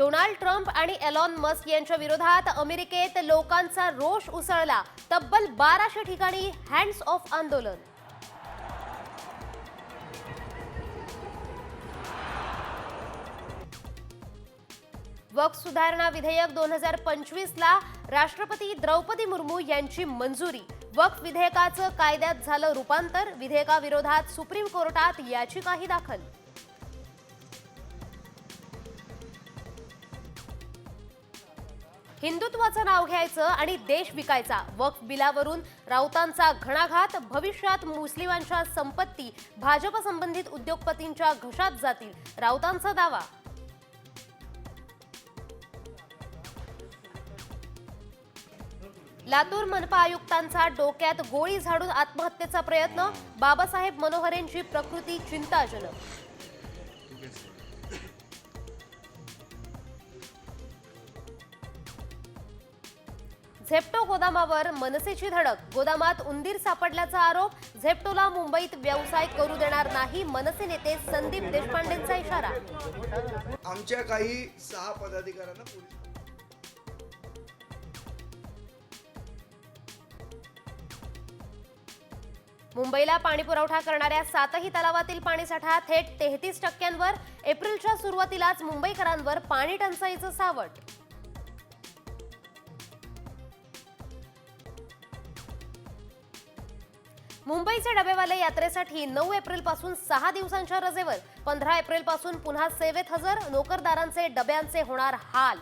Donald Trump आणि Elon Musk यांच्या विरोधात अमेरिकेत लोकांचा रोष उसळला. तब्बल बाराशे ठिकाणी हँड्स ऑफ आंदोलन. वक्फ सुधारणा विधेयक दोन हजार पंचवीस ला राष्ट्रपती द्रौपदी मुर्मू यांची मंजुरी. वक्फ विधेयकाचं कायद्यात झालं रूपांतर विधेयकाविरोधात सुप्रीम कोर्टात याचिकाही दाखल. हिंदुत्वाचं नाव घ्यायचं आणि देश विकायचा. वक्फ बिलावरून राऊतांचा घणाघात भविष्यात मुस्लिमांच्या संपत्ती भाजप संबंधित उद्योगपतींच्या घशात जातील राऊतांचा दावा. लातूर मनपा आयुक्तांचा डोक्यात गोळी झाडून आत्महत्येचा प्रयत्न बाबासाहेब मनोहरेंची प्रकृती चिंताजनक. झेप्टो गोदामावर मनसेची धडक. गोदामात उंदीर सापडल्याचा आरोप. झेप्टोला मुंबईत व्यवसाय करू देणार नाही मनसे नेते संदीप देशपांडेंचा इशारा. आमच्या काही सहा पदाधिकाऱ्यांना मुंबईला पाणी पुरवठा करणाऱ्या सातही तलावातील पाणीसाठा थेट तेहतीस टक्क्यांवर. एप्रिलच्या सुरुवातीलाच मुंबईकरांवर पाणी टंचाईचं सावट. मुंबईचे डबेवाले यात्रेसाठी नऊ एप्रिलपासून सहा दिवसांच्या रजेवर पंधरा एप्रिलपासून पुन्हा सेवेत हजर नोकरदारांचे डब्यांचे होणार हाल.